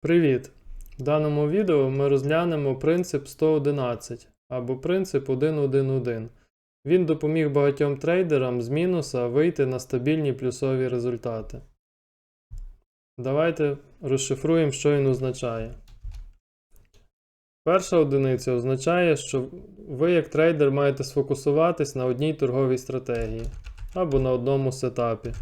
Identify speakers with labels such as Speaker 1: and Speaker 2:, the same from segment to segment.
Speaker 1: Привіт! В даному відео ми розглянемо принцип 111 або принцип 111. Він допоміг багатьом трейдерам з мінуса вийти на стабільні плюсові результати. Давайте розшифруємо, що він означає. Перша одиниця означає, що ви як трейдер маєте сфокусуватись на одній торговій стратегії або на одному сетапі.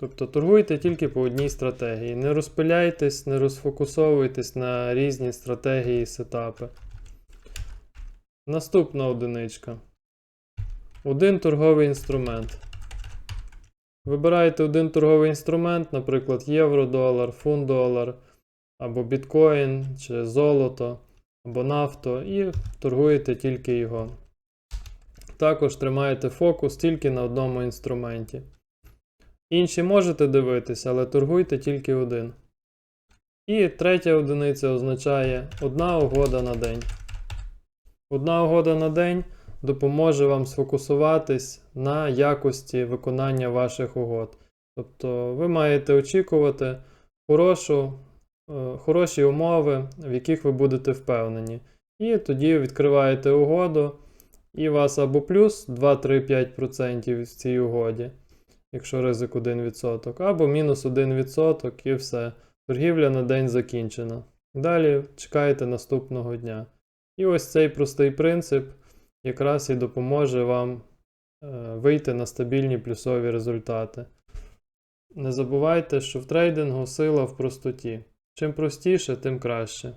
Speaker 1: Тобто торгуйте тільки по одній стратегії. Не розпиляйтесь, не розфокусовуйтесь на різні стратегії і сетапи. Наступна одиничка. Один торговий інструмент. Вибираєте один торговий інструмент, наприклад, євро-долар, фунт-долар, або біткоін, чи золото, або нафто, і торгуєте тільки його. Також тримаєте фокус тільки на одному інструменті. Інші можете дивитися, але торгуйте тільки один. І третя одиниця означає одна угода на день. Одна угода на день допоможе вам сфокусуватись на якості виконання ваших угод. Тобто ви маєте очікувати хорошу, е, хороші умови, в яких ви будете впевнені. І тоді відкриваєте угоду, і у вас або плюс 2-3-5% в цій угоді якщо ризик 1%, або мінус 1% і все. Торгівля на день закінчена. Далі чекаєте наступного дня. І ось цей простий принцип якраз і допоможе вам е, вийти на стабільні плюсові результати. Не забувайте, що в трейдингу сила в простоті. Чим простіше, тим краще.